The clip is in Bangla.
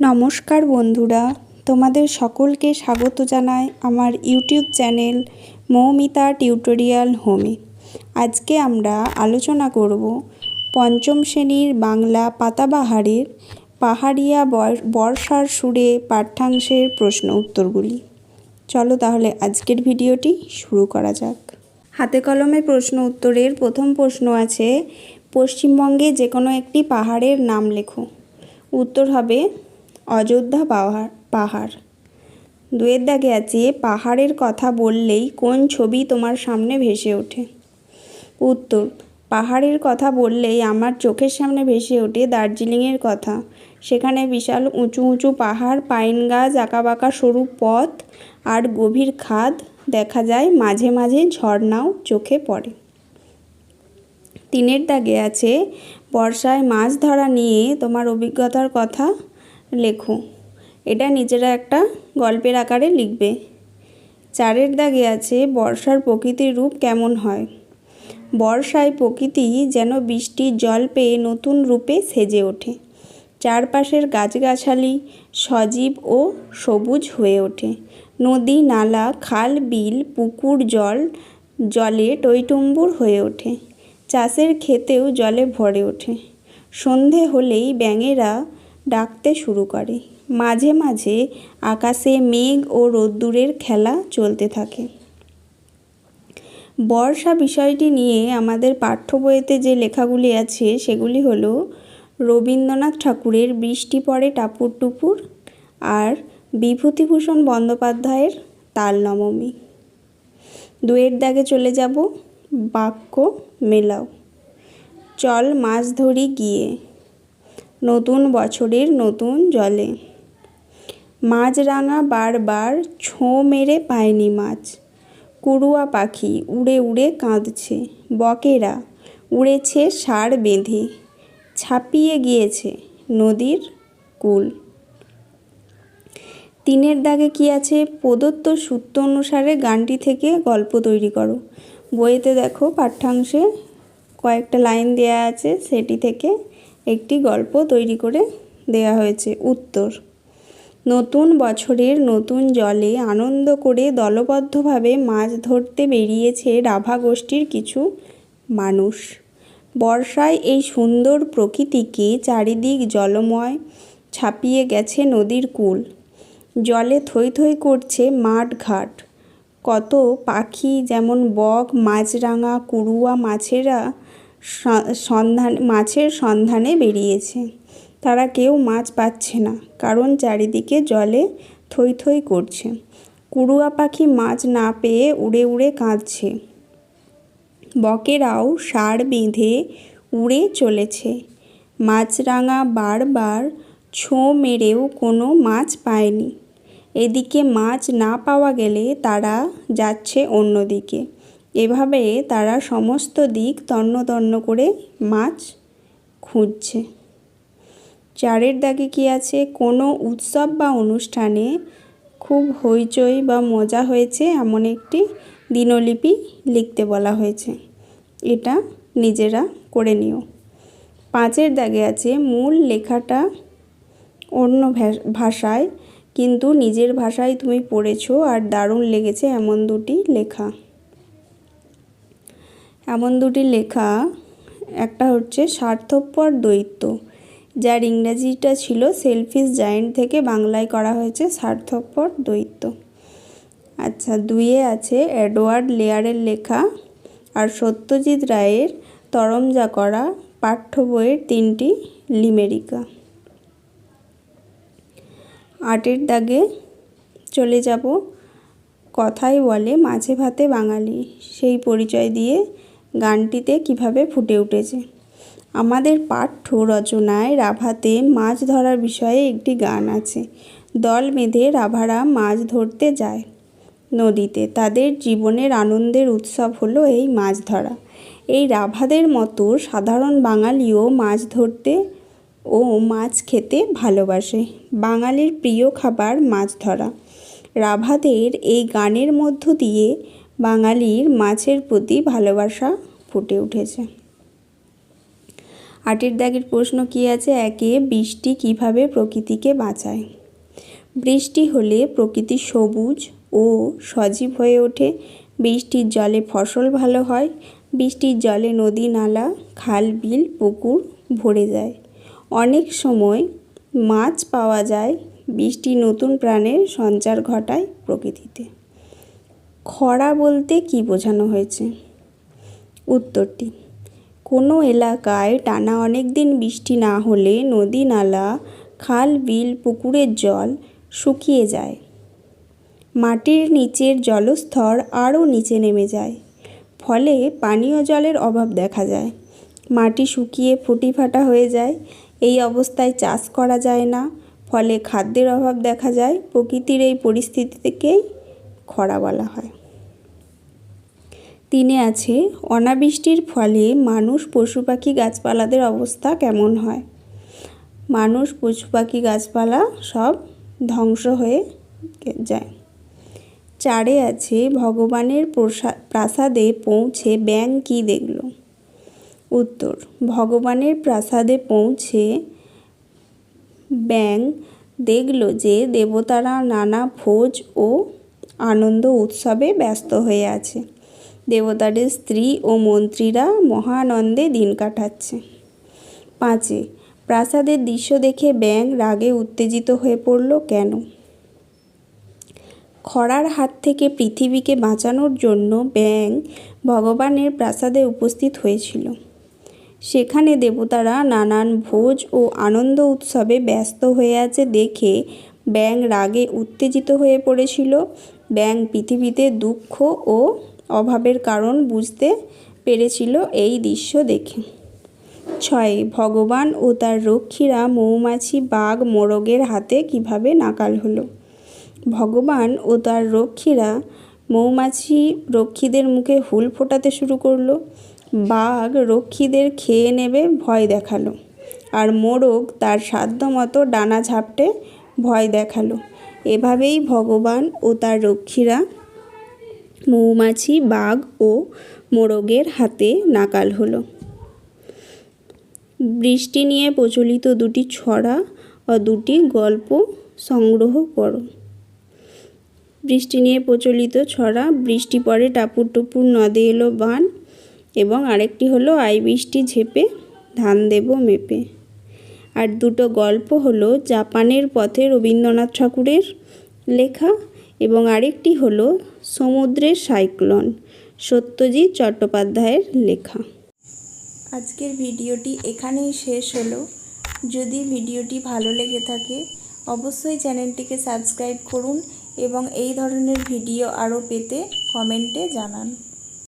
নমস্কার বন্ধুরা, তোমাদের সকলকে স্বাগত জানাই আমার ইউটিউব চ্যানেল মৌমিতা টিউটোরিয়াল হোমে। আজকে আমরা আলোচনা করব পঞ্চম শ্রেণির বাংলা পাতাবাহারের পাহাড়িয়া বর্ষার সুরে পাঠ্যাংশের প্রশ্ন উত্তরগুলি। চলো তাহলে আজকের ভিডিওটি শুরু করা যাক। হাতে কলমে প্রশ্ন উত্তরের প্রথম প্রশ্ন আছে, পশ্চিমবঙ্গে যে কোনো একটি পাহাড়ের নাম লেখো। উত্তর হবে অযোধ্যা পাহাড় পাহাড়। দুয়ের দাগে আছে, পাহাড়ের কথা বললেই কোন ছবি তোমার সামনে ভেসে ওঠে? উত্তর, পাহাড়ের কথা বললেই আমার চোখের সামনে ভেসে ওঠে দার্জিলিংয়ের কথা। সেখানে বিশাল উঁচু উঁচু পাহাড়, পাইন গাছ, আঁকাবাঁকা সরু পথ আর গভীর খাদ দেখা যায়, মাঝে মাঝে ঝর্ণাও চোখে পড়ে। তিনের দাগে আছে, বর্ষায় মাছ ধরা নিয়ে তোমার অভিজ্ঞতার কথা? লেখো। এটা নিজেরা একটা গল্পের আকারে লিখবে। চারের দাগে আছে, বর্ষার প্রকৃতির রূপ কেমন হয়? বর্ষায় প্রকৃতি যেন বৃষ্টির জল পেয়ে নতুন রূপে সেজে ওঠে। চারপাশের গাছগাছালি সজীব ও সবুজ হয়ে ওঠে। নদী, নালা, খাল, বিল, পুকুর, জল, জলে টইটুম্বুর হয়ে ওঠে। চাষের ক্ষেতেও জলে ভরে ওঠে। সন্ধে হলেই ব্যাঙেরা ডাকতে শুরু করে। মাঝে মাঝে আকাশে মেঘ ও রোদ্দুরের খেলা চলতে থাকে। বর্ষা বিষয়টি নিয়ে আমাদের পাঠ্য বইতে যে লেখাগুলি আছে, সেগুলি হলো রবীন্দ্রনাথ ঠাকুরের বৃষ্টি পড়ে টাপুর টুপুর আর বিভূতিভূষণ বন্দ্যোপাধ্যায়ের তাল নবমী। দুয়ের দাগে চলে যাব, বাক্য মেলাও। চল মাছ ধরি গিয়ে। নতুন বছরের নতুন জলে। মাছরাঙা বারবার ছোঁ মেরে পায়নি মাছ। কুড়ুয়া পাখি উড়ে উড়ে কাঁদছে। বকেরা উড়েছে সার বেঁধে। ছাপিয়ে গিয়েছে নদীর কুল। তিনের দাগে কি আছে? প্রদত্ত সূত্র অনুসারে গানটি থেকে গল্প তৈরি করো। বইতে দেখো পাঠ্যাংশে কয়েকটা লাইন দেয়া আছে সেটি থেকে একটি গল্প তৈরি করে দেয়া হয়েছে। উত্তর, নতুন বছরের নতুন জলে আনন্দ করে দলবদ্ধভাবে মাছ ধরতে বেরিয়েছে রাভা গোষ্ঠীর কিছু মানুষ। বর্ষায় এই সুন্দর প্রকৃতিকে চারিদিক জলময় ছাপিয়ে গেছে নদীর কূল। জলে থই থই করছে মাঠ ঘাট। কত পাখি যেমন বক, মাছরাঙা, কুড়ুয়া মাছেরা সন্ধান, মাছের সন্ধানে বেরিয়েছে। তারা কেউ মাছ পাচ্ছে না, কারণ চারিদিকে জলে থই থই করছে। কুড়ুয়া পাখি মাছ না পেয়ে উড়ে উড়ে কাঁদছে। বকেরাও সার বেঁধে উড়ে চলেছে। মাছরাঙা বারবার ছোঁ মেরেও কোনো মাছ পায়নি। এদিকে মাছ না পাওয়া গেলে তারা যাচ্ছে অন্যদিকে। এভাবে তারা সমস্ত দিক তন্ন তন্ন করে মাছ খুঁজছে। চারের দাগে কি আছে? কোনো উৎসব বা অনুষ্ঠানে খুব হইচই বা মজা হয়েছে এমন একটি দিনলিপি লিখতে বলা হয়েছে। এটা নিজেরা করে নিও। পাঁচের দাগে আছে, মূল লেখাটা অন্য ভাষায়, কিন্তু নিজের ভাষায় তুমি পড়েছো আর দারুণ লেগেছে এমন দুটি লেখা। এমন দুটি লেখা, একটা হচ্ছে স্বার্থপর দৈত্য, যার ইংরাজিটা ছিল সেলফিস জায়েন্ট থেকে বাংলায় করা হয়েছে স্বার্থপর দৈত্য। আচ্ছা দুইয়ে আছে এডওয়ার্ড লেয়ারের লেখা আর সত্যজিৎ রায়ের তরমজা করা পাঠ্য বইয়ের তিনটি লিমেরিকা। আটের দাগে চলে যাব, কথাই বলে মাছে ভাতে বাঙালি, সেই পরিচয় দিয়ে গানটিতে কীভাবে ফুটে উঠেছে। আমাদের পাঠ্য রচনায় রাভাতে মাছ ধরার বিষয়ে একটি গান আছে। দল বেঁধে রাভারা মাছ ধরতে যায়। নদীতে তাদের জীবনের আনন্দের উৎসব হলো এই মাছ ধরা। এই রাভাদের মতো সাধারণ বাঙালিও মাছ ধরতে ও মাছ খেতে ভালোবাসে। বাঙালির প্রিয় খাবার মাছ ধরা। রাভাদের এই গানের মধ্য দিয়ে বাঙালির মাছের প্রতি ভালোবাসা ফুটে উঠেছে। আটের দাগের প্রশ্ন কী আছে? একে বৃষ্টি কীভাবে প্রকৃতিকে বাঁচায়? বৃষ্টি হলে প্রকৃতি সবুজ ও সজীব হয়ে ওঠে। বৃষ্টির জলে ফসল ভালো হয়। বৃষ্টির জলে নদী নালা, খাল, বিল, পুকুর ভরে যায়। অনেক সময় মাছ পাওয়া যায় বৃষ্টি নতুন প্রাণের সঞ্চার ঘটায় প্রকৃতিতে। খরা বলতে কী বোঝানো হয়েছে? উত্তরটি, কোনো এলাকায় টানা অনেক দিন বৃষ্টি না হলে নদী নালা, খাল, বিল, পুকুরের জল শুকিয়ে যায়। মাটির নিচের জলস্তর আরও নিচে নেমে যায়। ফলে পানীয় জলের অভাব দেখা যায়। মাটি শুকিয়ে ফুটি ফাটা হয়ে যায়। এই অবস্থায় চাষ করা যায় না। ফলে খাদ্যের অভাব দেখা যায়। প্রকৃতির এই পরিস্থিতি থেকেই খরা বলা হয়। তিনে আছে, অনাবৃষ্টির ফলে মানুষ পশু পাখি গাছপালাদের অবস্থা কেমন হয়? মানুষ পশু পাখি গাছপালা সব ধ্বংস হয়ে যায়। চারে আছে, ভগবানের প্রসাদ প্রাসাদে পৌঁছে ব্যাং কী দেখল? উত্তর, ভগবানের প্রাসাদে পৌঁছে ব্যাং দেখল যে দেবতারা নানা ভোজ ও আনন্দ উৎসবে ব্যস্ত হয়ে আছে। দেবতাদের স্ত্রী ও মন্ত্রীরা মহানন্দে দিন কাটাচ্ছে। পাঁচে, প্রাসাদের দৃশ্য দেখে ব্যাং রাগে উত্তেজিত হয়ে পড়ল কেন? খরার হাত থেকে পৃথিবীকে বাঁচানোর জন্য ব্যাং ভগবানের প্রাসাদে উপস্থিত হয়েছিল। সেখানে দেবতারা নানান ভোজ ও আনন্দ উৎসবে ব্যস্ত হয়ে আছে দেখে ব্যাং রাগে উত্তেজিত হয়ে পড়েছিল ব্যাং পৃথিবীতে দুঃখ ও অভাবের কারণ বুঝতে পেরেছিল এই দৃশ্য দেখে। ছয়, ভগবান ও তার রক্ষীরা মৌমাছি, বাঘ, মোরগের হাতে কীভাবে নাকাল হলো? ভগবান ও তার রক্ষীরা মৌমাছি রক্ষীদের মুখে হুল ফোটাতে শুরু করল। বাঘ রক্ষীদের খেয়ে নেবে ভয় দেখাল। আর মোরগ তার সাধ্য মতো ডানা ঝাপটে ভয় দেখাল। এভাবেই ভগবান ও তার রক্ষীরা মৌমাছি, বাঘ ও মোরগের হাতে নাকাল হলো। বৃষ্টি নিয়ে প্রচলিত দুটি ছড়া ও দুটি গল্প সংগ্রহ করো। বৃষ্টি নিয়ে প্রচলিত ছড়া, বৃষ্টি পরে টাপুর টুপুর নদে এলো বান এবং আরেকটি হলো আই বৃষ্টি ঝেপে ধান দেব মেপে। আর দুটো গল্প হলো জাপানের পথে রবীন্দ্রনাথ ঠাকুরের লেখা এবং আরেকটি হলো সমুদ্রের সাইক্লন, সত্যজিৎ চট্টোপাধ্যায়ের লেখা। আজকের ভিডিওটি এখানেই শেষ হলো। যদি ভিডিওটি ভালো লেগে থাকে, অবশ্যই চ্যানেলটিকে সাবস্ক্রাইব করুন এবং এই ধরনের ভিডিও আরও পেতে কমেন্টে জানান।